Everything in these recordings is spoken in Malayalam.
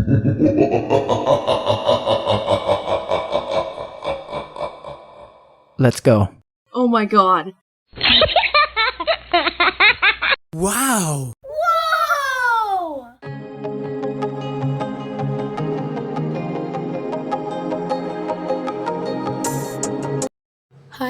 Let's go. Oh my god. Wow.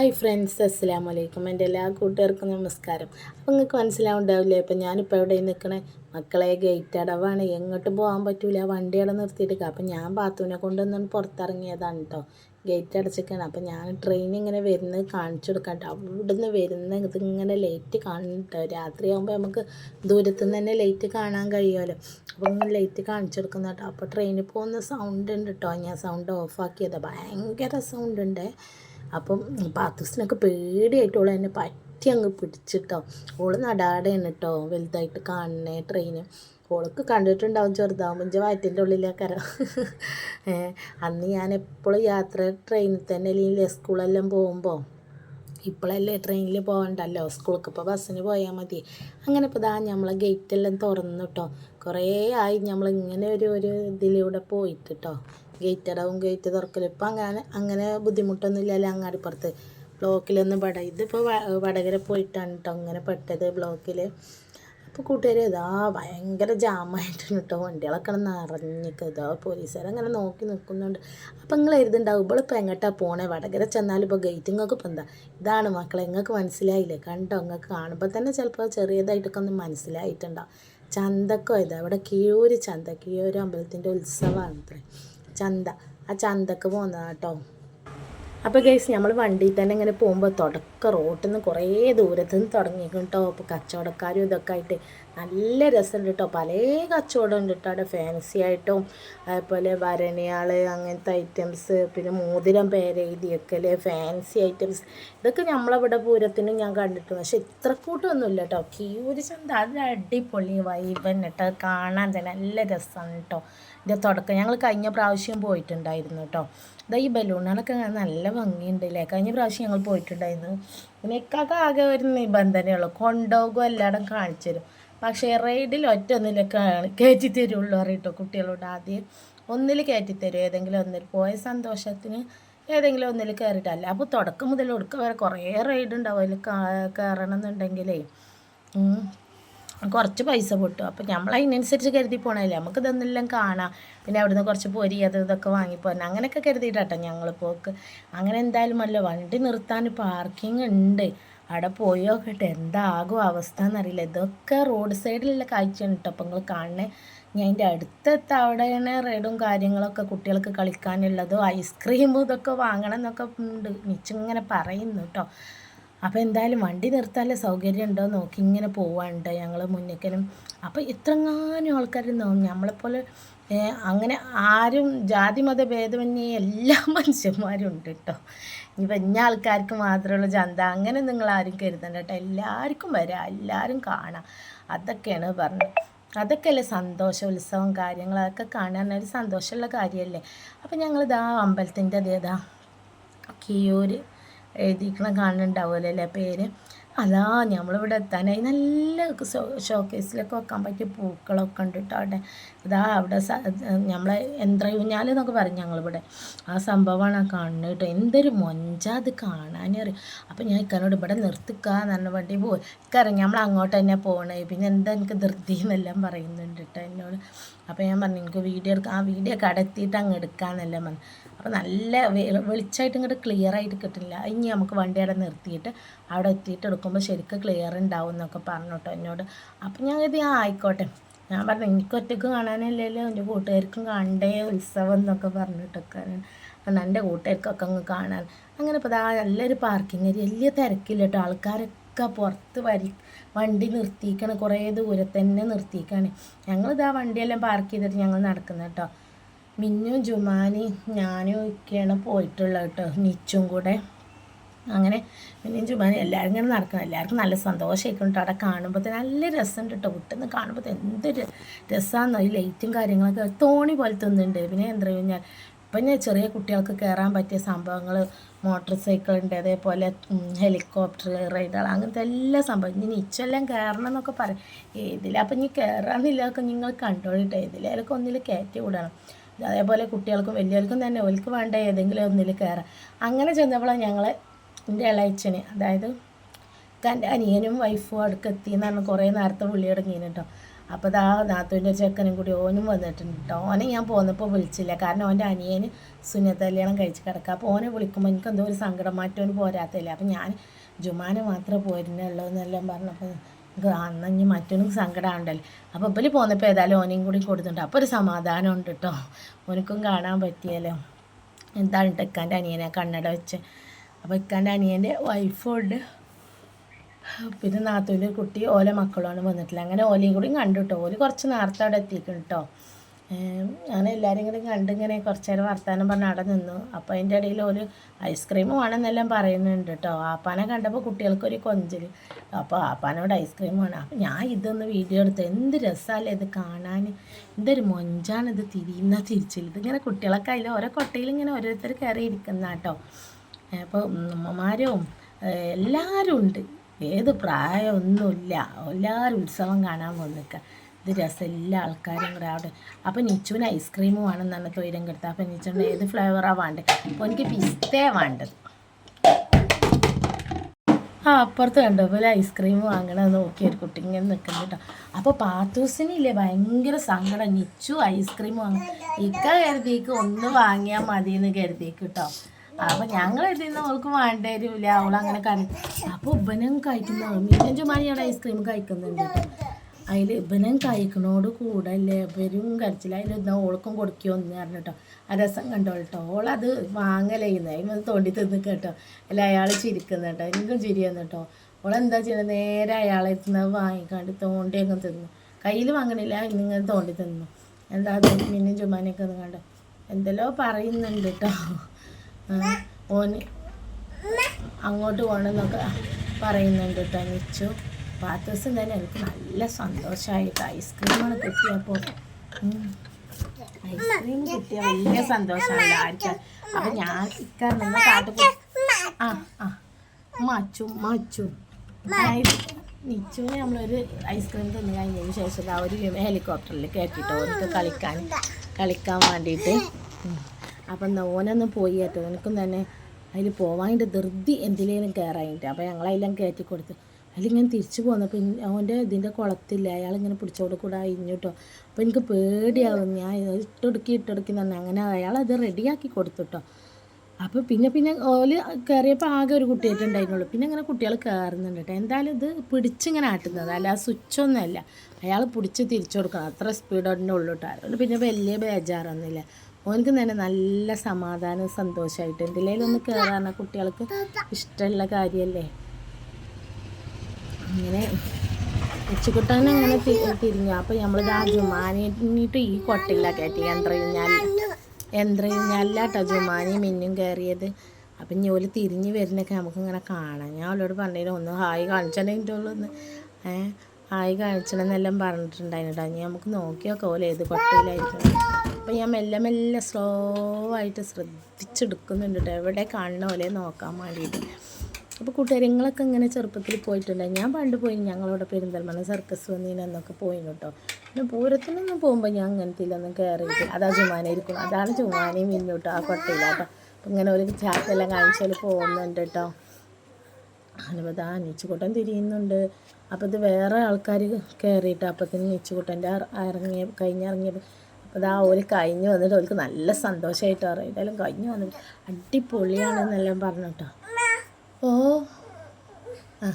Hi friends അസ്സാം വലൈക്കും എന്റെ എല്ലാ കൂട്ടുകാർക്കും നമസ്കാരം. അപ്പം നിങ്ങൾക്ക് മനസ്സിലാവുണ്ടാവില്ലേ? ഇപ്പം ഞാനിപ്പോൾ എവിടെ നിൽക്കണേ? മക്കളെ ഗേറ്റ് അടവാണ്. എങ്ങോട്ട് പോകാൻ പറ്റൂല. വണ്ടി അവിടെ നിർത്തിയിട്ട് അപ്പം ഞാൻ ബാത്റൂമിനെ കൊണ്ടൊന്നും പുറത്തിറങ്ങിയതാണ് കേട്ടോ ഗേറ്റ് അടച്ചിരിക്കുകയാണ്. അപ്പം ഞാൻ ട്രെയിൻ ഇങ്ങനെ വരുന്നത് കാണിച്ചു കൊടുക്കാം അവിടുന്ന് വരുന്ന ഇതിങ്ങനെ ലൈറ്റ് കാണുന്നുണ്ടോ രാത്രിയാകുമ്പോൾ നമുക്ക് ദൂരത്തു നിന്ന് തന്നെ ലൈറ്റ് കാണാൻ കഴിയുമല്ലോ. അപ്പം ഇങ്ങനെ ലൈറ്റ് കാണിച്ചു കൊടുക്കുന്ന കേട്ടോ അപ്പോൾ ട്രെയിനിൽ പോകുന്ന സൗണ്ട് ഉണ്ട് കേട്ടോ ഞാൻ സൗണ്ട് ഓഫാക്കിയതാണ് ഭയങ്കര സൗണ്ട് ഉണ്ട്. അപ്പം പാത്തൂസിനൊക്കെ പേടിയായിട്ട് ഓൾ എന്നെ പറ്റി അങ്ങ് പിടിച്ചിട്ടോ. ഓൾ നടാടെയാണ് കേട്ടോ വലുതായിട്ട് കാണണേ ട്രെയിന് ഓൾക്ക് കണ്ടിട്ടുണ്ടാവും ചെറുതാവുമ്പോൾ ഇഞ്ച വയറ്റിന്റെ ഉള്ളിലേക്കര. അന്ന് ഞാൻ എപ്പോഴും യാത്ര ട്രെയിനിൽ തന്നെ അല്ലെങ്കിൽ സ്കൂളെല്ലാം പോകുമ്പോൾ ഇപ്പോഴല്ലേ ട്രെയിനിൽ പോകണ്ടല്ലോ സ്കൂൾക്ക് ഇപ്പോൾ ബസ്സിന് പോയാൽ മതി. അങ്ങനെ ഇപ്പോൾ ഇതാ നമ്മളെ ഗേറ്റെല്ലാം തുറന്നു കേട്ടോ കുറേ ആയി നമ്മളിങ്ങനെ ഒരു ഒരു ഇതിലൂടെ പോയിട്ട് കേട്ടോ ഗേറ്റ് അടവും ഗേറ്റ് തുറക്കലും. ഇപ്പം അങ്ങനെ അങ്ങനെ ബുദ്ധിമുട്ടൊന്നും ഇല്ലല്ലോ അങ്ങാടിപ്പുറത്ത്. ബ്ലോക്കിലൊന്നും പട ഇതിപ്പോൾ വടകര പോയിട്ടാണ് കേട്ടോ അങ്ങനെ പെട്ടത് ബ്ലോക്കിൽ അപ്പോൾ കൂട്ടുകാർ ഇതാ ഭയങ്കര ജാമായിട്ടാണ് കേട്ടോ വണ്ടികളൊക്കെ നിറഞ്ഞിക്കുക ഇതാ പോലീസുകാർ അങ്ങനെ നോക്കി നിൽക്കുന്നുണ്ട് അപ്പം നിങ്ങൾ എഴുതുണ്ടാവും ഇവളിപ്പോൾ എങ്ങോട്ടാണ് പോണേ? വടകര ചെന്നാലും ഇപ്പോൾ ഗേറ്റിങ്ങൊക്കെ ഇപ്പം എന്താ? ഇതാണ് മക്കളെ നിങ്ങൾക്ക് മനസ്സിലായില്ലേ? കണ്ടോ? നിങ്ങൾക്ക് കാണുമ്പോൾ തന്നെ ചിലപ്പോൾ ചെറിയതായിട്ടൊക്കെ ഒന്ന് മനസ്സിലായിട്ടുണ്ടാവും. ചന്തക്കോ ഇതാ ഇവിടെ കിഴൂര് ചന്ത കിഴൂര് അമ്പലത്തിന്റെ ഉത്സവമാണ് അത്രേ ചന്ത. ആ ചന്തക്ക് പോകുന്നതാണ് കേട്ടോ അപ്പോൾ ഗൈസ് നമ്മൾ വണ്ടിയിൽ തന്നെ ഇങ്ങനെ പോകുമ്പോൾ തുടക്ക റോട്ടിൽ നിന്ന് കുറേ ദൂരത്ത് നിന്ന് തുടങ്ങിയിരിക്കും കേട്ടോ അപ്പോൾ കച്ചവടക്കാരും ഇതൊക്കെ ആയിട്ട് നല്ല രസമുണ്ട് കേട്ടോ പല കച്ചവടം ഉണ്ട് കേട്ടോ അവിടെ. ഫാൻസി ആയിട്ടും അതുപോലെ ഭരണിയാൾ അങ്ങനത്തെ ഐറ്റംസ് പിന്നെ മോതിരം പേരെഴുതിയൊക്കെ ഫാൻസി ഐറ്റംസ് ഇതൊക്കെ നമ്മളവിടെ പൂരത്തിനും ഞാൻ കണ്ടിട്ടുണ്ട്. പക്ഷെ ഇത്ര കൂട്ടമൊന്നുമില്ല കേട്ടോ ക്യൂര് ചന്ത അത് അടിപൊളി വൈബൻ കേട്ടോ കാണാൻ തന്നെ നല്ല രസമാണ് കേട്ടോ ഇതിന്റെ തുടക്കം ഞങ്ങൾ കഴിഞ്ഞ പ്രാവശ്യം പോയിട്ടുണ്ടായിരുന്നു കേട്ടോ ഇതാ ഈ ബലൂണുകളൊക്കെ നല്ല ഭംഗിയുണ്ട് അല്ലേ കഴിഞ്ഞ പ്രാവശ്യം ഞങ്ങൾ പോയിട്ടുണ്ടായിരുന്നു. പിന്നെ ഇക്കൊക്കെ ആകെ ഒരു നിബന്ധനയുള്ളൂ കൊണ്ടുപോകും എല്ലായിടം കാണിച്ചു തരും. പക്ഷേ റൈഡിൽ ഒറ്റ ഒന്നിൽ കയറ്റി തരുള്ളൂ അറിയിട്ടോ കുട്ടികളോട് ആദ്യം. ഒന്നിൽ കയറ്റി തരും. ഏതെങ്കിലും ഒന്നിൽ പോയ സന്തോഷത്തിന് ഏതെങ്കിലും ഒന്നിൽ കയറിയിട്ടല്ല അപ്പോൾ തുടക്കം മുതൽ ഒടുക്ക വരെ കുറേ റൈഡ് ഉണ്ടാവും അതിൽ കയറണം എന്നുണ്ടെങ്കിലേ കുറച്ച് പൈസ പൊട്ടും. അപ്പോൾ നമ്മൾ അതിനനുസരിച്ച് കരുതി പോകണമല്ലേ നമുക്ക് ഇതൊന്നെല്ലാം കാണാം. പിന്നെ അവിടുന്ന് കുറച്ച് പൊരി അത് ഇതൊക്കെ വാങ്ങിപ്പോകാൻ അങ്ങനെയൊക്കെ കരുതിയിട്ടാട്ടോ ഞങ്ങൾ പോക്ക്. അങ്ങനെ എന്തായാലും അല്ല വണ്ടി നിർത്താൻ പാർക്കിംഗ് ഉണ്ട്. അവിടെ പോയി നോക്കട്ടെ. എന്താകും അവസ്ഥ എന്നറിയില്ല ഇതൊക്കെ റോഡ് സൈഡിലുള്ള കാഴ്ചയാണ് കേട്ടോ അപ്പം നിങ്ങൾ കാണണേ. ഞാൻ അതിന്റെ അടുത്തെത്ത അവിടെയാണ് റെഡും കാര്യങ്ങളൊക്കെ കുട്ടികൾക്ക് കളിക്കാനുള്ളതും ഐസ്ക്രീമും ഇതൊക്കെ വാങ്ങണം എന്നൊക്കെ ഉണ്ട്. മിച്ചിങ്ങനെ പറയുന്നു കേട്ടോ അപ്പോൾ എന്തായാലും വണ്ടി നിർത്താനുള്ള സൗകര്യം ഉണ്ടോ നോക്കി ഇങ്ങനെ പോവാണ്ട് ഞങ്ങൾ മുന്നിക്കലും. അപ്പോൾ ഇത്രങ്ങാനും ആൾക്കാർ നമ്മളെപ്പോലെ അങ്ങനെ ആരും ജാതി മത ഭേദമന്യേ എല്ലാ മനുഷ്യന്മാരും ഉണ്ട് കേട്ടോ ഇപ്പം ഇന്ന ആൾക്കാർക്ക് മാത്രമുള്ള ചന്ത അങ്ങനെ നിങ്ങൾ ആരും കരുതണ്ട കേട്ടോ എല്ലാവർക്കും വരാം. എല്ലാവരും കാണാം. അതൊക്കെയാണ് പറഞ്ഞത്. അതൊക്കെയല്ലേ സന്തോഷം ഉത്സവം കാര്യങ്ങളൊക്കെ കാണാൻ ഒരു സന്തോഷമുള്ള കാര്യമല്ലേ? അപ്പം ഞങ്ങളിതാ അമ്പലത്തിന്റെ അതേതാ കിയൂർ എഴുതിക്കണം കാണുന്നുണ്ടാവുമല്ലോ അല്ലേ പേര്? അതാ നമ്മളിവിടെ എത്താനായി നല്ല ഷോക്കേസിലൊക്കെ വെക്കാൻ പറ്റിയ പൂക്കളൊക്കെ ഉണ്ട് കേട്ടോ അവിടെ. ഇതാ അവിടെ നമ്മളെ യന്ത്രയൂഞ്ഞാൽ എന്നൊക്കെ പറഞ്ഞു ഞങ്ങളിവിടെ. ആ സംഭവമാണ് ആ കാണുന്നത് കേട്ടോ. എന്തൊരു മൊഞ്ചാ അത് കാണാനറിയും. അപ്പം ഞാൻ ഇക്കാനോട് ഇവിടെ നിർത്തിക്കാന്ന് പറഞ്ഞ വണ്ടി പോയി. ഇക്കറിയാം നമ്മൾ അങ്ങോട്ട് തന്നെ പോകണേ പിന്നെ എന്താ എനിക്ക് ധൃതി എന്നെല്ലാം പറയുന്നുണ്ട് കേട്ടോ എന്നോട്. അപ്പോൾ ഞാൻ പറഞ്ഞു എനിക്ക് വീഡിയോ എടുക്കാം ആ വീഡിയോ കടത്തിയിട്ട് അങ്ങ് എടുക്കാമെന്നെല്ലാം പറഞ്ഞു അപ്പോൾ നല്ല വെളിച്ചമായിട്ട് ഇങ്ങോട്ട് ക്ലിയർ ആയിട്ട് കിട്ടില്ല ഇനി നമുക്ക് വണ്ടി അവിടെ നിർത്തിയിട്ട് അവിടെ എത്തിയിട്ട് എടുക്കുമ്പോൾ ശരിക്കും ക്ലിയർ ഉണ്ടാവും എന്നൊക്കെ പറഞ്ഞു കേട്ടോ എന്നോട്. അപ്പം ഞാൻ ഇത് ആയിക്കോട്ടെ. ഞാൻ പറഞ്ഞു എനിക്ക് ഒറ്റയ്ക്ക് കാണാനല്ലല്ലോ എന്റെ കൂട്ടുകാർക്കും കാണണ്ടേ ഉത്സവം എന്നൊക്കെ പറഞ്ഞിട്ടൊക്കെ കാരണം എന്റെ കൂട്ടുകാർക്കൊക്കെ അങ്ങ് കാണാൻ. അങ്ങനെ ഇപ്പോൾ അതാ നല്ലൊരു പാർക്കിംഗ് ഏരിയ വലിയ തിരക്കില്ല കേട്ടോ ആൾക്കാരൊക്കെ പുറത്ത് വരി വണ്ടി നിർത്തിക്കണം കുറേ ദൂരെ തന്നെ നിർത്തിക്കാണ് ഞങ്ങളിതാ വണ്ടിയെല്ലാം പാർക്ക് ചെയ്തിട്ട് ഞങ്ങൾ നടക്കുന്നത് കേട്ടോ മിന്നു ജുമാനി ഞാനും ഒക്കെയാണ് പോയിട്ടുള്ളത് കേട്ടോ. നിച്ചും കൂടെ. അങ്ങനെ മിന്നും ജുമാനി എല്ലാവരും ഇങ്ങനെ നടക്കണം. എല്ലാവർക്കും നല്ല സന്തോഷമായിരിക്കും കേട്ടോ അവിടെ കാണുമ്പോൾ തന്നെ നല്ല രസമുണ്ട് കേട്ടോ. വിട്ടെന്ന് കാണുമ്പോൾ എന്തൊരു രസമാണെന്നോ ഈ ലൈറ്റും കാര്യങ്ങളൊക്കെ തോണി പോലെ തിന്നുന്നുണ്ട്. പിന്നെ എന്താ കഴിഞ്ഞാൽ ഇപ്പം ഞാൻ ചെറിയ കുട്ടികൾക്ക് കയറാൻ പറ്റിയ സംഭവങ്ങൾ മോട്ടോർ സൈക്കിൾ ഉണ്ട്. അതേപോലെ ഹെലികോപ്റ്റർ റൈഡർ അങ്ങനത്തെ എല്ലാ സംഭവം. ഇനി നിച്ചെല്ലാം കയറണം എന്നൊക്കെ പറയും. ഏതിലാ? അപ്പം ഇനി കയറാന്നില്ലതൊക്കെ നിങ്ങൾ കണ്ടോളിട്ടോ ഏതിലൊക്കെ ഒന്നിൽ കയറ്റി വിടണം. അതേപോലെ കുട്ടികൾക്കും വലിയവർക്കും തന്നെ ഓൽക്ക് വേണ്ട ഏതെങ്കിലും ഒന്നിൽ കയറാം അങ്ങനെ ചെന്നപ്പോഴാണ് ഞങ്ങൾ എന്റെ ഇളയച്ചന് അതായത് തന്റെ അനിയനും വൈഫും അടുക്കെത്തി എന്ന് പറഞ്ഞ് കുറേ നേരത്തെ വിളി തുടങ്ങിയിരുന്നു കേട്ടോ അപ്പോൾ ഇതാ നാത്തൂന്റെ ചെക്കനും കൂടി ഓനും വന്നിട്ടുണ്ട് കേട്ടോ ഓനെ ഞാൻ പോന്നപ്പോൾ വിളിച്ചില്ല. കാരണം ഓന്റെ അനിയന് സുന്നത്ത് കല്യാണം കഴിച്ച് കിടക്കുക അപ്പോൾ ഓനെ വിളിക്കുമ്പോൾ എനിക്ക് എന്തോ ഒരു സങ്കടം മാറ്റോന് പോരാത്തില്ല അപ്പോൾ ഞാൻ ജുമാനെ മാത്രമേ പോരുന്നുള്ളൂ എന്നെല്ലാം പറഞ്ഞപ്പോൾ അന്ന് ഇനി മറ്റൊന്നും സങ്കടമുണ്ടല്ലോ അപ്പോൾ ഇവൽ പോന്നപ്പോൾ ഏതായാലും ഓനെയും കൂടി കൊടുത്തിട്ടുണ്ട്. അപ്പോൾ ഒരു സമാധാനം ഉണ്ട് കേട്ടോ ഓനക്കും കാണാൻ പറ്റിയല്ലോ. എന്താണ് കേട്ടോ ഇക്കാന്റെ അനിയനെ കണ്ണട വെച്ച്. അപ്പോൾ ഇക്കാന്റെ അനിയന്റെ വൈഫുണ്ട്. പിന്നെ നാത്തൂന്റെ കുട്ടി ഓല മക്കളുമാണ് വന്നിട്ടില്ല. അങ്ങനെ ഓലയും കൂടി കണ്ടു കേട്ടോ ഓൽ കുറച്ച് നേരത്തെ അവിടെ എത്തിക്കണം കേട്ടോ ഞാൻ എല്ലാവരും കൂടി കണ്ടിങ്ങനെ കുറച്ച് നേരം വർത്താനം പറഞ്ഞ് അവിടെ നിന്നു. അപ്പോൾ അതിന്റെ ഇടയിൽ ഒരു ഐസ്ക്രീം വേണമെന്നെല്ലാം പറയുന്നുണ്ട് കേട്ടോ ആപ്പാനെ കണ്ടപ്പോൾ കുട്ടികൾക്കൊരു കൊഞ്ചൽ അപ്പോൾ ആപ്പാനോട് ഐസ്ക്രീം വേണം. അപ്പോൾ ഞാൻ ഇതൊന്ന് വീഡിയോ എടുത്തു. എന്ത് രസമല്ലേ ഇത് കാണാൻ എന്തൊരു മൊഞ്ചാണ് ഇത് തിരിയുന്ന തിരിച്ചിൽ ഇതിങ്ങനെ കുട്ടികളൊക്കെ അതിൽ ഓരോ കൊട്ടയിൽ ഇങ്ങനെ ഓരോരുത്തർ കയറി ഇരിക്കുന്ന കേട്ടോ അപ്പോൾ ഉമ്മമാരും എല്ലാവരും ഉണ്ട്. ഏത് പ്രായമൊന്നുമില്ല. എല്ലാവരും ഉത്സവം കാണാൻ വന്നിക്ക. ഇത് എല്ലാ ആൾക്കാരും കൂടെ അവിടെ. അപ്പോൾ നിച്ചുവിന് ഐസ്ക്രീം വേണമെന്നാണ് തൊയിരം കെടുത്തത്. അപ്പോൾ നിച്ചുവിന് ഏത് ഫ്ലേവറാണ് വേണ്ടത്? അപ്പോൾ എനിക്ക് പിസ്തേ വേണ്ടത്. ആ അപ്പുറത്ത് കണ്ടോ? പോലെ ഐസ്ക്രീം വാങ്ങണത് നോക്കി ഒരു കുട്ടി ഇങ്ങനെ നിൽക്കുന്നു കേട്ടോ അപ്പോൾ പാത്തൂസിനില്ലേ ഭയങ്കര സങ്കടം. നിച്ചു ഐസ്ക്രീം വാങ്ങും. ഇക്ക കരുതിക്ക് ഒന്ന് വാങ്ങിയാൽ മതി എന്ന് കരുതിക്ക് കേട്ടോ അപ്പോൾ ഞങ്ങൾ എഴുതുന്ന അവൾക്ക് വേണ്ട വരില്ല അവളങ്ങനെ കറി അപ്പോൾ ഇവനും കഴിക്കുന്ന. മീനും ചുമാനിയുടെ ഐസ്ക്രീം കഴിക്കുന്നുണ്ട് അതിൽ ഇവനും കഴിക്കണോട് കൂടെ അല്ലേ ഇവരും കരച്ചില്ല അതിൽ ഓൾക്കും കൊടുക്കുമെന്ന് പറഞ്ഞിട്ടോ. ആ രസം കണ്ടോ? കേട്ടോ. ഓളത് വാങ്ങലേന്ന് അതിന് തോണ്ടി തിന്ന് കേട്ടോ. അല്ല അയാൾ ചിരിക്കുന്നുട്ടോ എനിക്കും ചിരിയെന്ന് കേട്ടോ. ഓളെന്താ ചെയ്യുന്നത് നേരെ അയാളെ തിന്ന് വാങ്ങിക്കാണ്ട് തോണ്ടി അങ്ങ് തിന്നു. കയ്യിൽ വാങ്ങണില്ല ഇങ്ങനെ തോണ്ടി തിന്നു. എന്താ മിന്നും മീനും ചുമ്മാനൊക്കെ ഒന്ന് കണ്ടോ. എന്തെല്ലോ പറയുന്നുണ്ട് കേട്ടോ. ഓന് അങ്ങോട്ട് പോകണമെന്നൊക്കെ പറയുന്നുണ്ട് കേട്ടോ. നിച്ചു പാത്തൂസം തന്നെ എനിക്ക് നല്ല സന്തോഷമായിട്ട് ഐസ്ക്രീമാണ് കിട്ടിയപ്പോൾ ഐസ്ക്രീം കിട്ടിയ. വലിയ സന്തോഷമാണ് ആർക്കാൻ അപ്പം ഞാൻ ഇക്കാരണം കാട്ടു ആ ആ. മച്ചു മച്ചു. നിച്ചുവിന് നമ്മളൊരു ഐസ്ക്രീം തിന്നു കഴിഞ്ഞതിന് ശേഷം ആ ഒരു ഹെലികോപ്റ്ററിൽ കയറ്റിട്ടോ ഓർക്ക് കളിക്കാൻ കളിക്കാൻ വേണ്ടിയിട്ട് അപ്പം എന്താ ഓനൊന്ന് പോയി കേട്ടോ. എനിക്കും തന്നെ അതിൽ പോവാന്റെ ധൃതി എന്തിലേലും കയറായിട്ട് അപ്പോൾ ഞങ്ങളതിലും കയറ്റി കൊടുത്തു. അതിലിങ്ങനെ തിരിച്ചു പോന്നപ്പോൾ അവന്റെ ഇതിന്റെ കുളത്തില്ല? അയാളിങ്ങനെ പിടിച്ചോട് കൂടെ അയിഞ്ഞു കേട്ടോ അപ്പോൾ എനിക്ക് പേടിയാവും. ഞാൻ ഇട്ടൊടുക്കി ഇട്ടൊടുക്കി തന്നെ അങ്ങനെ അയാൾ അത് റെഡിയാക്കി കൊടുത്തുട്ടോ അപ്പോൾ പിന്നെ പിന്നെ ഓൽ കയറിയപ്പോൾ ആകെ ഒരു കുട്ടിയായിട്ടുണ്ടായിരുന്നുള്ളൂ പിന്നെ അങ്ങനെ കുട്ടികൾ കയറുന്നുണ്ട് കേട്ടോ എന്തായാലും ഇത് പിടിച്ചിങ്ങനെ ആട്ടുന്നത്. അല്ല സ്വിച്ചൊന്നുമല്ല. അയാൾ പിടിച്ച് തിരിച്ചു കൊടുക്കണം. അത്ര സ്പീഡോടെ ഉള്ളൂ കേട്ടോ അതുകൊണ്ട് പിന്നെ വലിയ ബേജാറൊന്നുമില്ല. ഓനക്ക് തന്നെ നല്ല സമാധാനവും സന്തോഷമായിട്ട്. എന്തിലേലൊന്ന് കയറാന കുട്ടികൾക്ക് ഇഷ്ടമുള്ള കാര്യമല്ലേ? അങ്ങനെ ഉച്ചക്കുട്ടാൻ അങ്ങനെ തിരിഞ്ഞു അപ്പോൾ നമ്മൾ ആ ജുമാനിട്ട് ഈ കൊട്ടില്ല കയറ്റി യന്ത്രയുഞ്ഞാൽ യന്ത്രയുഞ്ഞാല കേട്ടോ ജുമാനി മിന്നും കയറിയത് അപ്പം ഇനി ഓൽ തിരിഞ്ഞ് വരുന്നൊക്കെ നമുക്കിങ്ങനെ കാണാം. ഞാൻ അവളോട് പറഞ്ഞില്ല ഒന്ന് ഹായ് കാണിച്ചിട്ടുണ്ടെങ്കിൽ ഒന്ന് ഏഹ് ഹായ് കാണിച്ചണമെന്നെല്ലാം പറഞ്ഞിട്ടുണ്ടായിരുന്നു കേട്ടോ ഇനി നമുക്ക് നോക്കിയൊക്കെ ഓല ഏത് കൊട്ടയിലായിരിക്കും അപ്പൊ ഞാൻ മെല്ലെ മെല്ലെ സ്ലോ ആയിട്ട് ശ്രദ്ധിച്ചെടുക്കുന്നുണ്ട് എവിടെ കാണണ പോലെ നോക്കാൻ വേണ്ടിയിട്ട്. അപ്പോൾ കൂട്ടുകാർ നിങ്ങളൊക്കെ ഇങ്ങനെ ചെറുപ്പത്തിൽ പോയിട്ടുണ്ട്. ഞാൻ പണ്ട് പോയി ഞങ്ങളോട് പെരിന്തൽമണ്ണ സർക്കസ് വന്നതിനൊക്കെ പോയി കേട്ടോ പിന്നെ പൂരത്തിനൊന്നും പോകുമ്പോൾ ഞാൻ അങ്ങനത്തെ ഇല്ലൊന്നും കയറിയിട്ട് അതാ ചുമാന ഇരിക്കണം അതാണ് ചുമാനയും മിന്നോട്ടോ ആ കൊട്ടയില്ല കേട്ടോ അപ്പം ഇങ്ങനെ ഒരു ചാക്കെല്ലാം കാണിച്ചാൽ പോകുന്നുണ്ട് കേട്ടോ അനുപത ആ നീച്ചുകൂട്ടൻ തിരിയുന്നുണ്ട്. അപ്പോൾ ഇത് വേറെ ആൾക്കാർ കയറിയിട്ട് അപ്പത്തിന് നീച്ചുകൂട്ടന്റെ ഇറങ്ങിയ കഴിഞ്ഞിറങ്ങിയത് അപ്പോൾ ഇതാ ഓൽ കഴിഞ്ഞ് വന്നിട്ട് അവർക്ക് നല്ല സന്തോഷമായിട്ട് അറിയാം എന്തായാലും കഴിഞ്ഞ് വന്നിട്ട് അടിപൊളിയാണെന്നെല്ലാം പറഞ്ഞു കേട്ടോ ഓ. ആ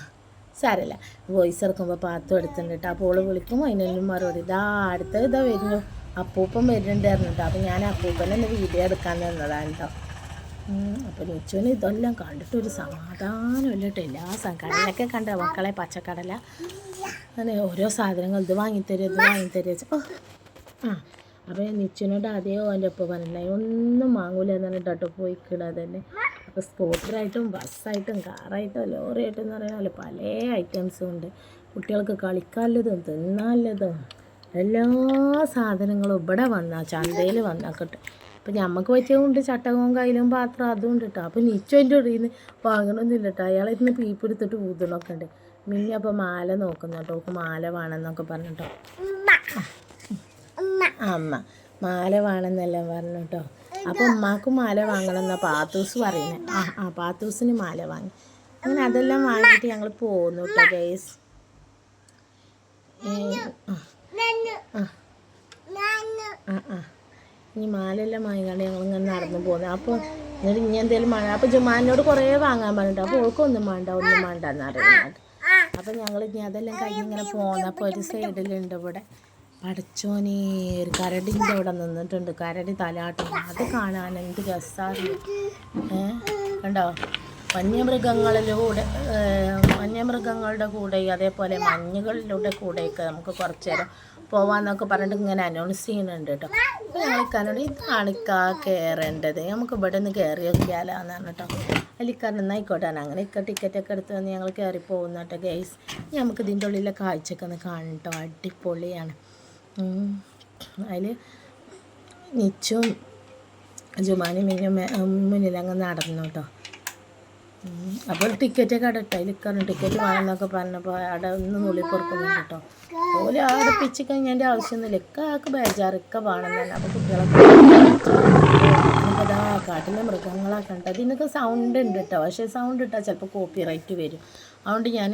സാരല്ല. വോയിസ് ഇറക്കുമ്പോൾ പാത്തു എടുത്തിട്ടുണ്ട്. കേട്ടോ അപ്പോൾ ഓൾ വിളിക്കുമ്പോൾ അതിനെല്ലാം മറുപടി. ഇതാ അടുത്ത ഇതാ വരുന്നു. അപ്പൂപ്പൻ വരുന്നുണ്ടായിരുന്നു കേട്ടോ അപ്പോൾ ഞാൻ അപ്പൂപ്പനെ ഒന്ന് വീഡിയോ എടുക്കാൻ തന്നതാണ് കേട്ടോ അപ്പോൾ നിച്ചുവിന് ഇതെല്ലാം കണ്ടിട്ട് ഒരു സമാധാനമില്ല കേട്ടോ എല്ലാ കടലൊക്കെ കണ്ട മക്കളെ പച്ചക്കടല. അങ്ങനെ ഓരോ സാധനങ്ങൾ ഇത് വാങ്ങിത്തരും ഇത് വാങ്ങിത്തരും ആ അപ്പോൾ നിച്ചുവിനോട് അതേ എന്റെ ഒപ്പം പറഞ്ഞിട്ടുണ്ടായി. ഒന്നും വാങ്ങൂല എന്നാണ് കേട്ടോ പോയി കിടാ തന്നെ. അപ്പോൾ സ്കൂട്ടറായിട്ടും ബസ്സായിട്ടും കാറായിട്ടും ലോറിയായിട്ടും എന്ന് പറയുന്ന പല ഐറ്റംസും ഉണ്ട്. കുട്ടികൾക്ക് കളിക്കാനുള്ളതും തിന്നാനുള്ളതും എല്ലാ സാധനങ്ങളും ഇവിടെ വന്നാൽ ചന്തയിൽ വന്നാൽ കിട്ടും. അപ്പം ഞമ്മക്ക് പറ്റിയതുകൊണ്ട് ചട്ടകവും കയ്യിലും പാത്രം അതും ഉണ്ട് കേട്ടോ അപ്പം നിച്ചു എന്റെ ഉള്ളിൽ നിന്ന് വാങ്ങണമെന്നില്ല കേട്ടോ അയാൾ ഇന്ന് പീപ്പെടുത്തിട്ട് ഊതണമൊക്കെ ഉണ്ട്. മിന്നി അപ്പോൾ മാല നോക്കുന്നു കേട്ടോ ഓക്ക് മാല വേണമെന്നൊക്കെ പറഞ്ഞിട്ടോ അമ്മ മാല വേണമെന്നെല്ലാം പറഞ്ഞു കേട്ടോ അപ്പം ഉമ്മാക്കും മാല വാങ്ങണം എന്നാ പാത്തൂസ് പറയുന്നത് ആ ആ പാത്തൂസിന് മാല വാങ്ങി. അങ്ങനെ അതെല്ലാം വാങ്ങിയിട്ട് ഞങ്ങൾ പോന്നു കേട്ടോ ഗൈസ് ആ. ആ. ഇനി മാലെല്ലാം വാങ്ങിക്കാണ്ട് ഞങ്ങൾ ഇങ്ങനെ നടന്നു പോകുന്നത് അപ്പോൾ എന്നിട്ട് ഇനി എന്തെങ്കിലും വേണം അപ്പോൾ ജുമാനോട് കുറേ വാങ്ങാൻ പറഞ്ഞിട്ട് അപ്പോൾ ഓൾക്കൊന്നും വേണ്ട ഒന്നും വേണ്ട എന്നറിയുന്നത് അപ്പം ഞങ്ങൾ ഇനി അതെല്ലാം കഴിഞ്ഞ് ഇങ്ങനെ അപ്പോൾ ഒരു സൈഡിലുണ്ട് ഇവിടെ. പടച്ചോനെ ഒരു കരടിന്റെ അവിടെ നിന്നിട്ടുണ്ട്. കരടി തലാട്ടും അത് കാണാൻ എന്ത് രസമാണ് കണ്ടോ? വന്യമൃഗങ്ങളിലൂടെ വന്യമൃഗങ്ങളുടെ കൂടെ അതേപോലെ മഞ്ഞുകളിലൂടെ കൂടെയൊക്കെ നമുക്ക് കുറച്ച് നേരം പോവാന്നൊക്കെ പറഞ്ഞിട്ട് ഇങ്ങനെ അനൗൺസ് ചെയ്യുന്നുണ്ട് കേട്ടോ. അപ്പോൾ ഞങ്ങൾ ഇക്കാനോട് ഇതാണ് ഇക്കാ കയറേണ്ടത് നമുക്ക് ഇവിടെ നിന്ന് കയറി നോക്കിയാലാന്നാണ് കേട്ടോ അല്ലിക്കാരൻ എന്നായിക്കോട്ടെ അങ്ങനെ ഇക്ക ടിക്കറ്റൊക്കെ എടുത്ത് വന്ന് ഞങ്ങൾ കയറി പോകുന്ന കേട്ടോ ഗൈസ് നമുക്ക് ഇതിന്റെ ഉള്ളിലെ കാഴ്ചയൊക്കെ ഒന്ന് കാണട്ടോ. അടിപൊളിയാണ്. അതിൽ നിച്ചും ജുമാനും മിന്നും മുന്നിലങ്ങ് നടന്നു കേട്ടോ. അപ്പോൾ ടിക്കറ്റൊക്കെ അവിടെ ഇട്ടോ അതിൽ ടിക്കറ്റ് വേണമെന്നൊക്കെ പറഞ്ഞപ്പോൾ അവിടെ ഒന്ന് നുള്ളി പൊറുക്കുന്നുണ്ട് കേട്ടോ. ഓൽ അവിടെ പിച്ച് കഴിഞ്ഞതിന്റെ ആവശ്യമൊന്നുമില്ല. ഇക്ക ആൾക്ക് ബേജാറ്. ഇക്ക തന്നെ. അപ്പോൾ കുട്ടികളൊക്കെ കാട്ടിലെ മൃഗങ്ങളൊക്കെ ഉണ്ട് അതിനൊക്കെ സൗണ്ട് ഉണ്ട് കേട്ടോ. പക്ഷേ സൗണ്ട് ഇട്ടാൽ ചിലപ്പോൾ കോപ്പി റൈറ്റ് വരും. അതുകൊണ്ട് ഞാൻ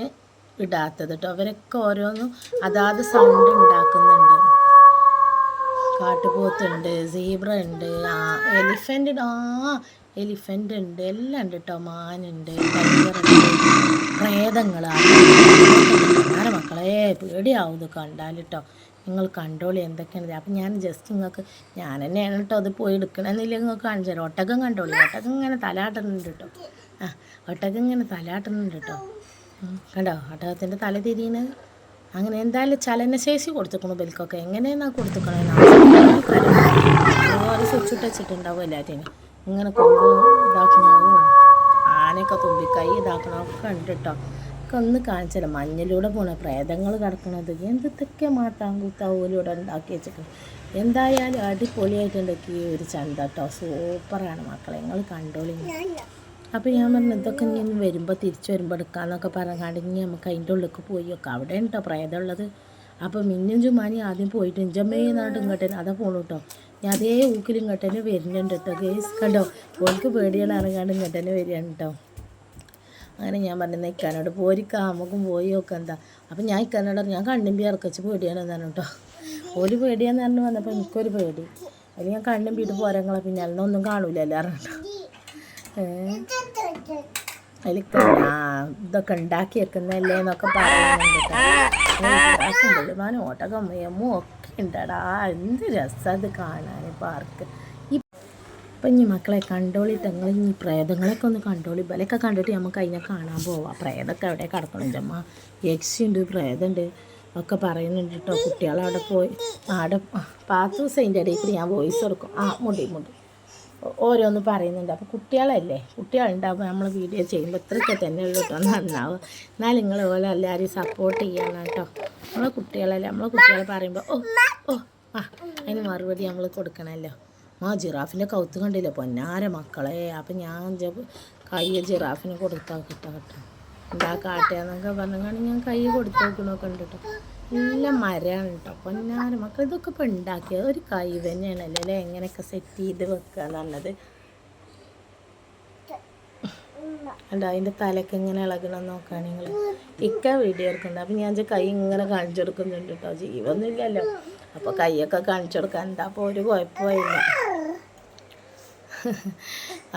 ഇടാത്തത് കേട്ടോ. അവരൊക്കെ ഓരോന്നും അതാത് സൗണ്ട് ഉണ്ടാക്കുന്നുണ്ട് കാട്ടുപോത്തുണ്ട് സീബ്ര ഉണ്ട് എലിഫന്റ് ആ എലിഫന്റ് ഉണ്ട് എല്ലാം ഉണ്ട് കേട്ടോ മാനുണ്ട് പ്രേതങ്ങൾ ആരെ മക്കളെ പേടിയാവും കണ്ടാൽ കേട്ടോ നിങ്ങൾ കണ്ടോളി എന്തൊക്കെയാണ് അപ്പം ഞാൻ ജസ്റ്റ് നിങ്ങൾക്ക് ഞാൻ തന്നെയാണ് കേട്ടോ അത് പോയി എടുക്കണമെന്നില്ല നിങ്ങൾക്ക് കാണിച്ചു തരാം. ഒട്ടകം കണ്ടോളി ഒട്ടകം ഇങ്ങനെ തലാട്ടുന്നുണ്ട് കേട്ടോ ആ ഒട്ടകം ഇങ്ങനെ തലാട്ടുന്നുണ്ട് കേട്ടോ കണ്ടോ? ഒട്ടകത്തിന്റെ തല തിരിയണത് അങ്ങനെ എന്തായാലും ചലനശേഷി കൊടുത്തുക്കണു ബൽക്കൊക്കെ. എങ്ങനെയാണ് കൊടുത്തുക്കണേ ഒരു സ്വിച്ച് ഇട്ട് വെച്ചിട്ടുണ്ടാവും എല്ലാറ്റിനും ഇങ്ങനെ കൊമ്പ് ഇതാക്കണവും ആനയൊക്കെ തുമ്പി കൈ ഇതാക്കണമൊക്കെ കണ്ടിട്ടോ. ഒക്കെ ഒന്ന് കാണിച്ചില്ല. മഞ്ഞിലൂടെ പോണ പ്രേതങ്ങൾ കിടക്കണത്. എന്തൊക്കെ മാറ്റാൻ കൂത്താവൂലൂടെ ഉണ്ടാക്കി വെച്ചിട്ട് എന്തായാലും അടിപൊളിയായിട്ടുണ്ടെങ്കിൽ ഒരു ചന്ത കേട്ടോ. സൂപ്പറാണ് മക്കളെ. നിങ്ങൾ കണ്ടോളി അപ്പോൾ ഞാൻ പറഞ്ഞു ഇതൊക്കെ ഇനി വരുമ്പോൾ തിരിച്ച് വരുമ്പോൾ എടുക്കാമെന്നൊക്കെ പറഞ്ഞാണ്ട് ഇനി നമുക്ക് അതിന്റെ ഉള്ളിലേക്ക് പോയി വെക്കാം. അവിടെ കേട്ടോ പ്രേതമുള്ളത്. അപ്പോൾ മിന്നും ചുമ്മാനി ആദ്യം പോയിട്ട് ഇഞ്ചമ്മേ എന്നാണ്ട് ഇങ്ങോട്ടേന് അതാ പോണു കേട്ടോ ഞാൻ അതേ ഊക്കിൽ ഇങ്ങോട്ടേന് വരുന്നുണ്ട് കേട്ടോ കേസ് കണ്ടോ? ഓൾക്ക് പേടികൾ ഇറങ്ങാണ്ട് ഇങ്ങോട്ടേന് വരികയാണ് കേട്ടോ അങ്ങനെ ഞാൻ പറഞ്ഞു ഇക്കാനോട് പോരിക്ക നമുക്കും പോയി നോക്കാം എന്താ. അപ്പം ഞാൻ ഇക്കാനോട് പറഞ്ഞു, ഞാൻ കണ്ണുമ്പി ഇറക്കച്ച് പേടിയാണെന്ന് പറഞ്ഞു കേട്ടോ ഒരു പേടിയാന്ന് പറഞ്ഞു വന്നപ്പോൾ എനിക്കൊരു പേടി. അതിൽ ഞാൻ കണ്ണും വീട്ട് പോരങ്ങളെ പിന്നെ അതിനൊന്നും കാണൂലല്ലോ അറിഞ്ഞിട്ടോ അതിൽ ഇതൊക്കെ ഉണ്ടാക്കി വെക്കുന്നല്ലേ എന്നൊക്കെ പറയുന്നുണ്ട് ഞാൻ ഓട്ടകം എമ്മും ഒക്കെ ഉണ്ടടാ. എന്ത് രസം അത് കാണാൻ പാർക്ക്. ഇപ്പൊ അപ്പം ഇനി മക്കളെ കണ്ടോളി തങ്ങൾ ഇനി പ്രേതങ്ങളൊക്കെ ഒന്ന് കണ്ടോളി. ഇവലൊക്കെ കണ്ടിട്ട് നമുക്ക് അതിനെ കാണാൻ പോവാം. പ്രേതമൊക്കെ അവിടെ കിടക്കണം? ചമ്മ യക്ഷിയുണ്ട് പ്രേതമുണ്ട് ഒക്കെ പറയുന്നുണ്ട് കേട്ടോ. കുട്ടികളവിടെ പോയി. ആടെ പാത്ത് ദിവസം അതിന്റെ ഇടയിൽ കൂടി ഞാൻ വോയിസ് കൊടുക്കും. ആ മുടി മുടി. ഓരോന്ന് പറയുന്നുണ്ട്. അപ്പോൾ കുട്ടികളല്ലേ? കുട്ടികളുണ്ടാകുമ്പോൾ നമ്മൾ വീഡിയോ ചെയ്യുമ്പോൾ ഇത്രയൊക്കെ തന്നെ ഉള്ളൂ നന്നാവും. എന്നാൽ നിങ്ങൾ പോലെ എല്ലാവരും സപ്പോർട്ട് ചെയ്യണം കേട്ടോ നമ്മളെ കുട്ടികളല്ലേ? നമ്മളെ കുട്ടികളെ പറയുമ്പോൾ ഓ ഓ ആ അതിന് മറുപടി നമ്മൾ കൊടുക്കണമല്ലോ ആ ജിറാഫിന്റെ കൗത്ത് കണ്ടില്ലേ? പൊന്നാര മക്കളെ. അപ്പം ഞാൻ കൈ ജിറാഫിന് കൊടുത്താൽ കിട്ടാം കേട്ടോ എന്താ കാട്ടുക എന്നൊക്കെ പറഞ്ഞാൽ ഞാൻ കൈ കൊടുത്തു നോക്കണോ കേട്ടോ എല്ലാം മരമാണ് കേട്ടോ പൊന്നാര മക്കൾ ഇതൊക്കെ ഇപ്പം ഉണ്ടാക്കിയത് ഒരു കൈ തന്നെയാണല്ലോ അല്ലേ? എങ്ങനെയൊക്കെ സെറ്റ് ചെയ്ത് വെക്കുക എന്നുള്ളത് അല്ല അതിന്റെ തലക്ക് ഇങ്ങനെ ഇളകണം നോക്കുകയാണ് നിങ്ങൾ ഇക്ക വീഡിയോ എടുക്കുന്നുണ്ട്. അപ്പം ഞാൻ കൈ ഇങ്ങനെ കാണിച്ചു കൊടുക്കുന്നുണ്ട് കേട്ടോ ജീവൊന്നുമില്ലല്ലോ. അപ്പോൾ കൈയൊക്കെ കാണിച്ചു കൊടുക്കാൻ എന്താ? അപ്പോൾ ഒരു കുഴപ്പമില്ല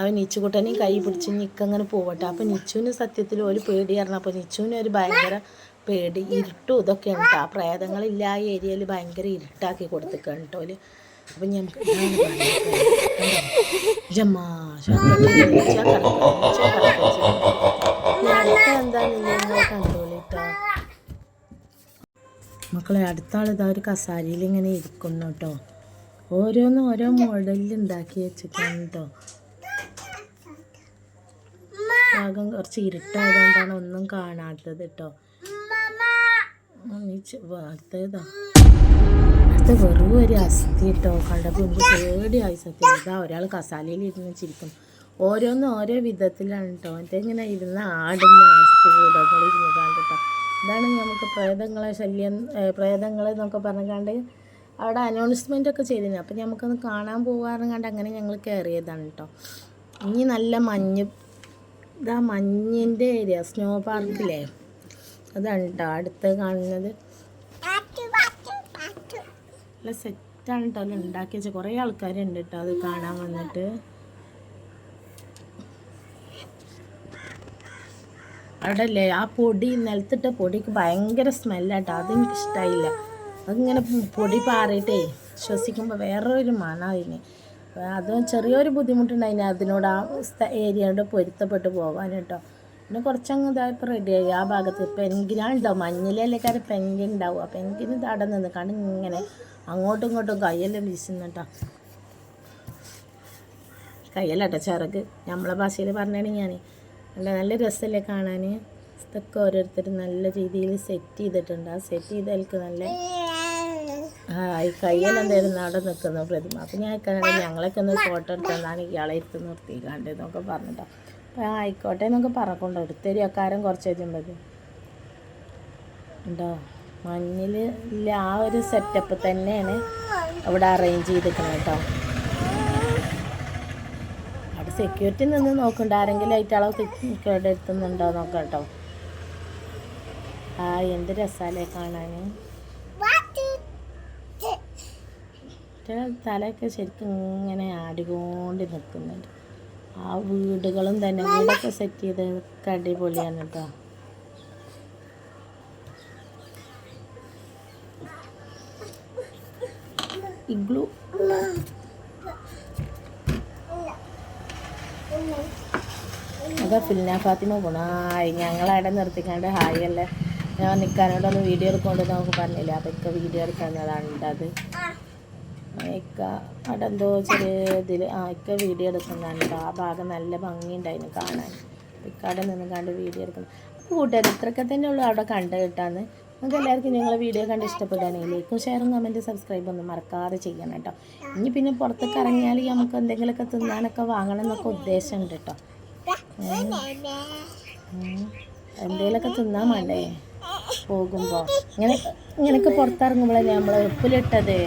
അവൻ നിച്ചുകുട്ടനെയും കൈ പിടിച്ച് നിൽക്കങ്ങനെ പോവട്ടെ. അപ്പം നിച്ചുവിന് സത്യത്തിൽ ഒരു പേടി പറഞ്ഞപ്പോൾ നിച്ചുവിന് ഒരു ഭയങ്കര പേടി ഇരുട്ടും ഇതൊക്കെയാണ് കേട്ടോ. ആ പ്രേതങ്ങളില്ല ആ ഏരിയയിൽ ഭയങ്കര ഇരുട്ടാക്കി കൊടുത്തേക്കാണ് കേട്ടോ അപ്പൊ കണ്ടോളിട്ടോ മക്കളെ അടുത്ത ആൾ ഇതാ ഒരു കസാരയിൽ ഇങ്ങനെ ഇരിക്കുന്നു കേട്ടോ ഓരോന്നും ഓരോ മോഡലിൽ ഉണ്ടാക്കി വെച്ചിട്ടാണ് കേട്ടോ ഭാഗം കുറച്ച് ഇരുട്ടായതുകൊണ്ടാണ് ഒന്നും കാണാത്തത് കേട്ടോ വെറും ഒരു അസ്ഥി കേട്ടോ കണ്ടപ്പോൾ എനിക്ക് പേടിയായി സത്യം. ഇതാ ഒരാൾ കസാലയിൽ ഇരുന്ന് ചിരിക്കും ഓരോന്നും ഓരോ വിധത്തിലാണ് കേട്ടോ എന്റെ ഇങ്ങനെ ഇരുന്ന് ആടുന്ന അസ്ഥി കൂടങ്ങൾ ഇരുന്ന് കണ്ടിട്ടോ ഇതാണ് നമുക്ക് പ്രേതങ്ങളെ ശല്യം പ്രേതങ്ങളെ എന്നൊക്കെ പറഞ്ഞുകൊണ്ട് അവിടെ അനൗൺസ്മെന്റ് ഒക്കെ ചെയ്തിരുന്നു. അപ്പം നമുക്കൊന്ന് കാണാൻ പോകാറും കണ്ട് അങ്ങനെ ഞങ്ങൾ കയറിയതാണ് കേട്ടോ ഇനി നല്ല മഞ്ഞ് ഇതാ മഞ്ഞിന്റെ ഏരിയ സ്നോ പാർക്കില്ലേ അതാണ് കേട്ടോ അടുത്ത് കാണുന്നത് നല്ല സെറ്റാണ് കേട്ടോ അത് ഉണ്ടാക്കി വെച്ച. കുറേ ആൾക്കാരുണ്ട് കേട്ടോ അത് കാണാൻ വന്നിട്ട്. അവിടെ അല്ലേ ആ പൊടി നിലത്തിട്ട പൊടിക്ക് ഭയങ്കര സ്മെല്ലാട്ടോ. അതെനിക്ക് ഇഷ്ടമായില്ല അതിങ്ങനെ പൊടി പാറിയിട്ടേ ശ്വസിക്കുമ്പോൾ വേറൊരു മണ അതിന്. അതും ചെറിയൊരു ബുദ്ധിമുട്ടുണ്ടായിന് അതിനോട് ആ ഏരിയയോട് പൊരുത്തപ്പെട്ട് പോകാൻ കേട്ടോ പിന്നെ കുറച്ചങ്ങ് ഇതായപ്പോൾ റെഡിയായി ആ ഭാഗത്ത് പെൻഗിനാളുണ്ടാവും മഞ്ഞിലല്ലേ പെൻഗിൻ ഉണ്ടാവും. ആ പെങ്കിന് തടം നിന്ന് കണ്ട് ഇങ്ങനെ അങ്ങോട്ടും ഇങ്ങോട്ടും കയ്യെല്ലാം വീശുന്നുട്ടോ. കയ്യല്ലാട്ടോ ചിറക്. നമ്മളെ ഭാഷയിൽ പറഞ്ഞാണ് ഞാൻ. നല്ല നല്ല രസമല്ലേ കാണാൻ? ഇതൊക്കെ ഓരോരുത്തർ നല്ല രീതിയിൽ സെറ്റ് ചെയ്തിട്ടുണ്ട്. ആ സെറ്റ് ചെയ്തവർക്ക് നല്ല ആ കയ്യെല്ലാം കയ്യിലെന്തായിരുന്നു അവിടെ നിൽക്കുന്നു പ്രതിമ. അപ്പം ഞാൻ ഞങ്ങളൊക്കെ ഒന്ന് ഫോട്ടോ എടുത്തതാണ് ഇയാളെ ഇരുത്ത് നിർത്തിക്കാണ്ട് എന്നൊക്കെ പറഞ്ഞിട്ടോ. അപ്പം ആയിക്കോട്ടെ എന്നൊക്കെ പറക്കൊണ്ട്? എടുത്തൊരു അക്കാരം കുറച്ച് കഴിയുമ്പോൾ ഉണ്ടോ മഞ്ഞിൽ ഇല്ല ആ ഒരു സെറ്റപ്പ് തന്നെയാണ് അവിടെ അറേഞ്ച് ചെയ്തിരിക്കുന്നത് കേട്ടോ അവിടെ സെക്യൂരിറ്റി നിന്ന് നോക്കണ്ട. ആരെങ്കിലും ആയിട്ടാളോ സെക്യൂരിറ്റി എടുത്തുന്നുണ്ടോ നോക്കാം കേട്ടോ ആ എന്ത് രസാലേ കാണാൻ തലയൊക്കെ ശരിക്കും ഇങ്ങനെ ആടികൊണ്ട് നിൽക്കുന്നുണ്ട് ആ വീടുകളും തന്നെ വീടൊക്കെ സെറ്റ് ചെയ്തൊക്കെ അടിപൊളിയാണ് കേട്ടോ ഇഗ്ലു അതാ ഫിൽന ഫാത്തിമ ഗുണായി ഞങ്ങളവിടെ നിർത്തിക്കാണ്ട് ഹായ് അല്ലേ. ഞാൻ നിൽക്കാനോടൊന്ന് വീഡിയോ എടുക്കൊണ്ട് നമുക്ക് പറഞ്ഞില്ല? അതൊക്കെ വീഡിയോ എടുക്കുന്നതാണ് അത് ഇക്ക അവിടെ എന്തോ ചെറിയ ആ ഇക്ക വീഡിയോ എടുക്കുന്നതാണ്. ആ ഭാഗം നല്ല ഭംഗിയുണ്ടായിരുന്നു കാണാൻ. ഇക്കവിടെ നിന്ന് കണ്ട് വീഡിയോ എടുക്കുന്നു. അപ്പോൾ കൂട്ടുകാർ ഇത്രയൊക്കെ തന്നെ ഉള്ളൂ അവിടെ കണ്ട് കിട്ടാന്ന്. നിങ്ങൾക്ക് എല്ലാവർക്കും നിങ്ങളെ വീഡിയോ കണ്ട് ഇഷ്ടപ്പെടുകയാണെങ്കിൽ ലൈക്കും ഷെയറും കമന്റ് സബ്സ്ക്രൈബ് ഒന്നും മറക്കാതെ ചെയ്യണം കേട്ടോ ഇനി പിന്നെ പുറത്തൊക്കെ ഇറങ്ങിയാൽ നമുക്ക് എന്തെങ്കിലുമൊക്കെ തിന്നാനൊക്കെ വാങ്ങണം എന്നൊക്കെ ഉദ്ദേശമുണ്ട് കേട്ടോ എന്തെങ്കിലുമൊക്കെ തിന്നാൻ വേണ്ടേ പോകുമ്പോൾ ഇങ്ങനെ ഇങ്ങനെയൊക്കെ പുറത്തിറങ്ങുമ്പോഴല്ലേ നമ്മൾ ഉപ്പിലിട്ടത്?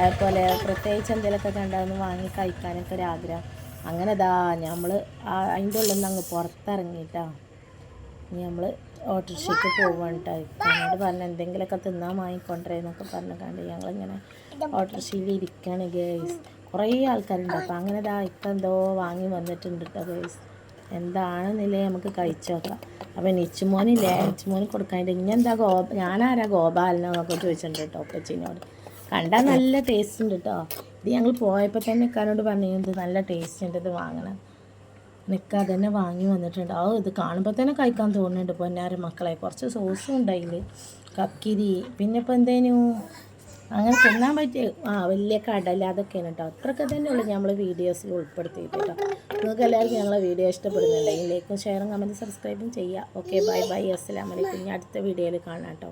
അതുപോലെ പ്രത്യേകിച്ച് എന്തെങ്കിലുമൊക്കെ കണ്ടാന്ന് വാങ്ങി കഴിക്കാനൊക്കെ ഒരു ആഗ്രഹം. അങ്ങനെ ദാ നമ്മൾ അതിന്റെ ഉള്ളിൽ നിന്ന് അങ്ങ് പുറത്തിറങ്ങിയിട്ടാ ഇനി നമ്മൾ ഓട്ടോറിക്ഷയ്ക്ക് പോവാണ് കേട്ടോ എന്നോട് പറഞ്ഞ എന്തെങ്കിലുമൊക്കെ തിന്നാൻ വാങ്ങിക്കൊണ്ടേന്നൊക്കെ പറഞ്ഞു കണ്ട് ഞങ്ങളിങ്ങനെ ഓട്ടോറിക്ഷയിൽ ഇരിക്കുകയാണ് ഗേസ്. കുറേ ആൾക്കാരുണ്ട്. അപ്പം അങ്ങനെ ദാ ഇപ്പം എന്തോ വാങ്ങി വന്നിട്ടുണ്ട് കേട്ടോ ഗേസ്. എന്താണെന്നില്ലേ നമുക്ക് കഴിച്ചു നോക്കാം. അപ്പം നിച്ചുമോനില്ലേ നിച്ചുമോന് കൊടുക്കാനായിട്ട് ഇനി എന്താ ഗോ ഞാനാരാ ഗോപാലനോ എന്നൊക്കെ ചോദിച്ചിട്ടുണ്ട് കേട്ടോ ഒപ്പച്ചിനോട് കണ്ടാൽ നല്ല ടേസ്റ്റ് ഉണ്ട് കേട്ടോ ഇത് ഞങ്ങൾ പോയപ്പോൾ തന്നെ ഇക്കാനോട് പറഞ്ഞത് നല്ല ടേസ്റ്റ് ഉണ്ട് ഇത് വാങ്ങണം. നിൽക്കാതെ തന്നെ വാങ്ങി വന്നിട്ടുണ്ട്. ആ ഇത് കാണുമ്പോൾ തന്നെ കഴിക്കാൻ തോന്നുന്നുണ്ട് പൊന്നാര മക്കളെ. കുറച്ച് സോസും ഉണ്ടായിൽ കക്കിരി പിന്നെ ഇപ്പോൾ എന്തേനു? അങ്ങനെ തിന്നാൻ പറ്റിയ ആ വലിയ കടല അതൊക്കെയാണ് കേട്ടോ അത്രയൊക്കെ തന്നെ ഉള്ളൂ നമ്മൾ വീഡിയോസിൽ ഉൾപ്പെടുത്തിയിട്ട് കേട്ടോ നിങ്ങൾക്ക് എല്ലാവർക്കും ഞങ്ങളെ വീഡിയോ ഇഷ്ടപ്പെടുന്നുണ്ടെങ്കിൽ ലൈക്കും ഷെയറും കമന്റും സബ്സ്ക്രൈബും ചെയ്യുക ഓക്കെ ബൈ ബൈ അസ്സലാമലൈക്കും ഇനി അടുത്ത വീഡിയോയിൽ കാണാം കേട്ടോ